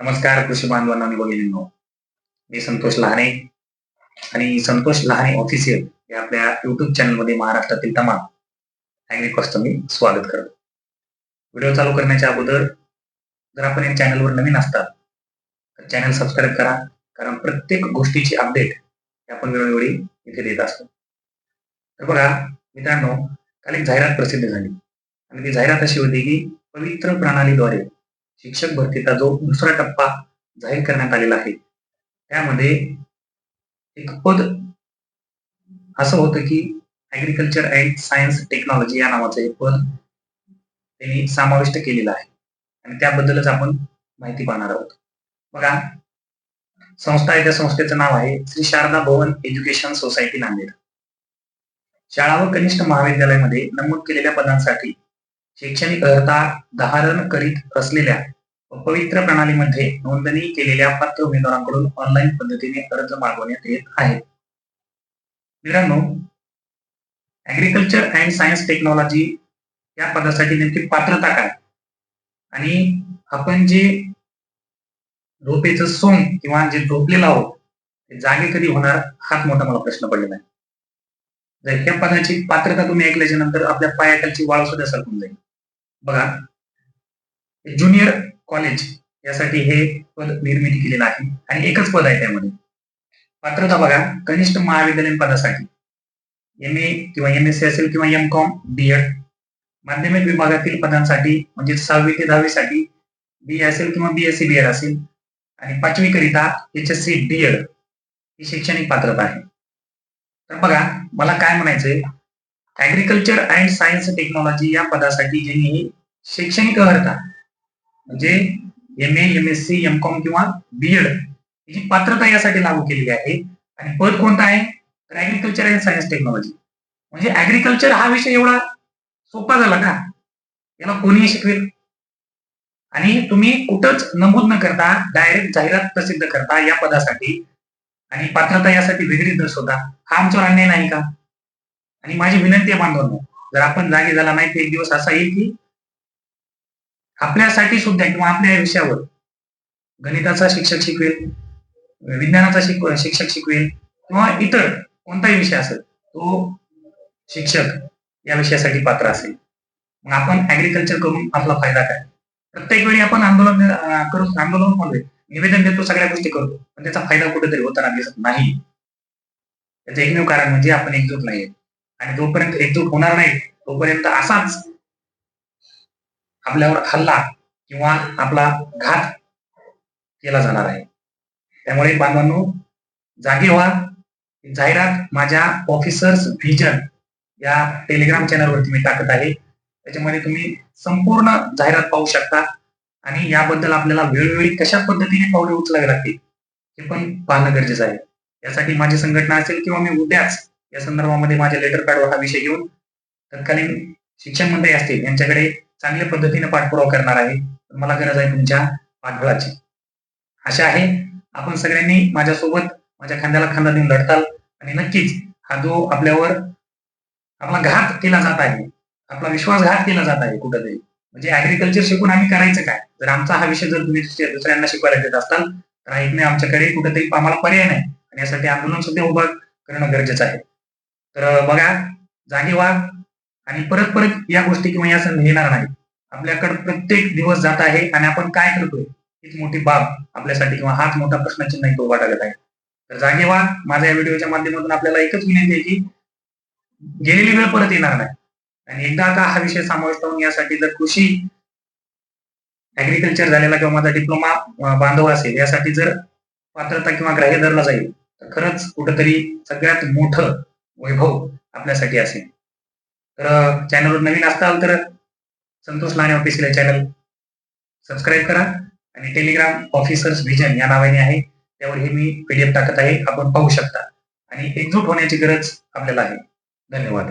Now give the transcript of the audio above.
नमस्कार कृषी बांधवांना आणि भगिनींनो. मी संतोष लहाने आणि संतोष लहाने ऑफिशियल या आपल्या युट्यूब चॅनलमध्ये महाराष्ट्रातील तमाम ॲग्रिकॉस्टचं मी स्वागत करतो. व्हिडिओ चालू करण्याच्या अगोदर जर आपण या चॅनलवर नवीन असतात तर चॅनल सबस्क्राईब करा कारण प्रत्येक गोष्टीची अपडेट आपण वेळोवेळी इथे देत असतो. तर बघा मित्रांनो काल एक जाहिरात प्रसिद्ध झाली. आणि ती जाहिरात अशी होती की पवित्र प्रणालीद्वारे शिक्षक भरतीचा जो दुसरा टप्पा जाहीर करण्यात आलेला आहे त्यामध्ये एक पद असं होतं की ऍग्रिकल्चर अँड सायन्स टेक्नॉलॉजी या नावाचं एक पद त्यांनी समाविष्ट केलेलं आहे. आणि त्याबद्दलच आपण माहिती पाहणार आहोत. बघा संस्था आहे त्या संस्थेचं नाव आहे श्री शारदा भवन एज्युकेशन सोसायटी नांदेड. शाळा व कनिष्ठ महाविद्यालयामध्ये नमूद केलेल्या पदांसाठी शैक्षणिक अर्हता धारण करीत असलेल्या पवित्र प्रणालीमध्ये नोंदणी केलेल्या पात्र उमेदवारांकडून ऑनलाईन पद्धतीने अर्ज मागवण्यात येत आहेत मित्रांनो ऍग्रिकल्चर अँड सायन्स टेक्नॉलॉजी या पदासाठी नेमकी पात्रता काय? आणि आपण जे रोपेचं सोंग किंवा जे झोपलेलं आहोत ते जागे कधी होणार हाच मोठा मला प्रश्न पडलेला आहे. जर ह्या पदाची पात्रता तुम्ही ऐकल्याच्या नंतर आपल्या पायाखालची वाळ सुद्धा सरकून जाईल. बघा ज्युनियर कॉलेज यासाठी हे पद निर्मिती केलेलं आहे. आणि एकच पद आहे त्यामध्ये. पात्रता बघा कनिष्ठ महाविद्यालयीन पदासाठी एम ए किंवा एम एस सी असेल किंवा एम कॉम बी एड माध्यमिक विभागातील पदांसाठी म्हणजे सहावी ते दहावीसाठी बी असेल किंवा B S C B Ed असेल आणि पाचवी करिता H S C B Ed ही शैक्षणिक पात्रता आहे. तर बघा मला काय म्हणायचंय? ऍग्रिकल्चर अँड सायन्स टेक्नॉलॉजी या पदासाठी ज्यांनी शैक्षणिक अर्हता म्हणजे M A M S C M Com किंवा बी एड ही पात्रता यासाठी लागू केलेली आहे. आणि पद कोणता आहे? तर ऍग्रिकल्चर अँड सायन्स टेक्नॉलॉजी म्हणजे ऍग्रिकल्चर हा विषय एवढा सोपा झाला का? याला कोणीही शिकवेल. आणि तुम्ही कुठंच नमूद न करता डायरेक्ट जाहिरात प्रसिद्ध करता या पदासाठी. आणि पात्रता यासाठी वेगळी दर्शवता हा आमच्यावर अन्याय नाही का? आणि माझी विनंती आहे बांधवांनो जर आपण जागे झाला नाही तर एक दिवस असा येईल की आपल्यासाठी सुद्धा किंवा आपल्या या विषयावर गणिताचा शिक्षक शिकवेल विज्ञानाचा शिक शिक्षक शिकवेल किंवा इतर कोणताही विषय असेल तो शिक्षक या विषयासाठी पात्र असेल. मग आपण ऍग्रिकल्चर करून आपला फायदा काय? प्रत्येक वेळी आपण आंदोलन करून आंदोलनमध्ये निवेदन देतो सगळ्या गोष्टी करतो पण त्याचा फायदा कुठेतरी होताना दिसत नाही. त्याचं एकमेव कारण म्हणजे आपण एकजूट नाही आणि जोपर्यंत एकजूट होणार नाही तोपर्यंत असाच आपल्यावर हल्ला किंवा आपला घात केला जाणार आहे. त्यामुळे बांधवांनो जागे व्हा. जाहिरात माझ्या ऑफिसर्स व्हिजन या टेलिग्राम चॅनलवरती मी टाकत आहे. त्याच्यामध्ये तुम्ही संपूर्ण जाहिरात पाहू शकता आणि याबद्दल आपल्याला वेळोवेळी कशा पद्धतीने पावले उचलावे लागतील हे पण पाहणं गरजेचं आहे. यासाठी माझी संघटना असेल किंवा मी उद्याच या संदर्भामध्ये माझ्या लेटर पॅडवर हा विषय घेऊन तत्कालीन शिक्षण मंत्री असतील यांच्याकडे चांगल्या पद्धतीने पाठपुरावा करणार आहे. मला गरज आहे तुमच्या पाठबळाची. आशा आहे आपण सगळ्यांनी माझ्यासोबत माझ्या खांद्याला खांदा देऊन लढताल. आणि नक्कीच हा जो आपल्यावर आपला घात केला जात आहे आपला विश्वासघात केला जात आहे कुठंतरी. म्हणजे ऍग्रिकल्चर शिकून आम्ही करायचं काय? जर आमचा हा विषय जर तुम्ही दुसऱ्यांना शिकवायला देत असाल तर ऐकणे आमच्याकडे कुठेतरी आम्हाला पर्याय नाही. आणि यासाठी आंदोलन सुद्धा उभं करणं गरजेचं आहे. तर बघा जागे व्हा आणि परत परत या गोष्टी किंवा या संधी येणार नाही आपल्याकडे प्रत्येक दिवस जात आहे आणि आपण काय करतोय? हीच मोठी बाब आपल्यासाठी किंवा हाच मोठा प्रश्नचिन्ह इथं उभा टाकत आहे. तर जागे व्हा माझ्या या व्हिडिओच्या माध्यमातून आपल्याला एकच विनंती आहे की गेलेली वेळ परत येणार नाही. आणि एकदा का हा विषय समाविष्ट होऊन यासाठी जर कृषी ऍग्रिकल्चर झालेला किंवा माझा डिप्लोमा बांधव असेल यासाठी जर पात्रता किंवा ग्राह्य धरला जाईल तर खरंच कुठंतरी सगळ्यात मोठं वैभव आपल्यासाठी असेल. तर चॅनलवर नवीन असताल तर Santosh Lane official channel subscribe करा आणि टेलिग्राम ऑफिसर्स व्हिजन या नावाने आहे. त्यावर हे मी पीडीएफ टाकत आहे. आपण पाहू शकता. आणि एकजूट होण्याची गरज आपल्याला आहे. धन्यवाद.